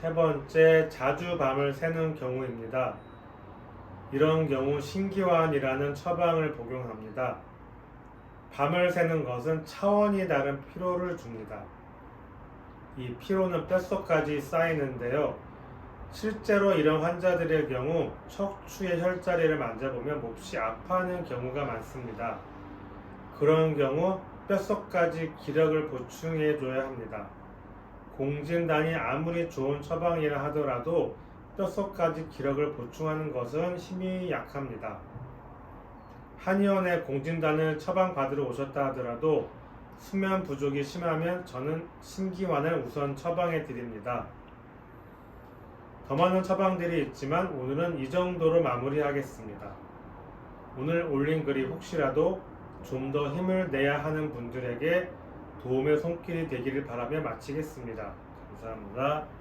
세 번째, 자주 밤을 새는 경우입니다. 이런 경우 신기환이라는 처방을 복용합니다. 밤을 새는 것은 차원이 다른 피로를 줍니다. 이 피로는 뼛속까지 쌓이는데요. 실제로 이런 환자들의 경우 척추의 혈자리를 만져보면 몹시 아파하는 경우가 많습니다. 그런 경우 뼛속까지 기력을 보충해 줘야 합니다. 공진단이 아무리 좋은 처방이라 하더라도 뼛속까지 기력을 보충하는 것은 힘이 약합니다. 한의원에 공진단을 처방받으러 오셨다 하더라도 수면 부족이 심하면 저는 신기환을 우선 처방해 드립니다. 더 많은 처방들이 있지만 오늘은 이 정도로 마무리하겠습니다. 오늘 올린 글이 혹시라도 좀 더 힘을 내야 하는 분들에게 도움의 손길이 되기를 바라며 마치겠습니다. 감사합니다.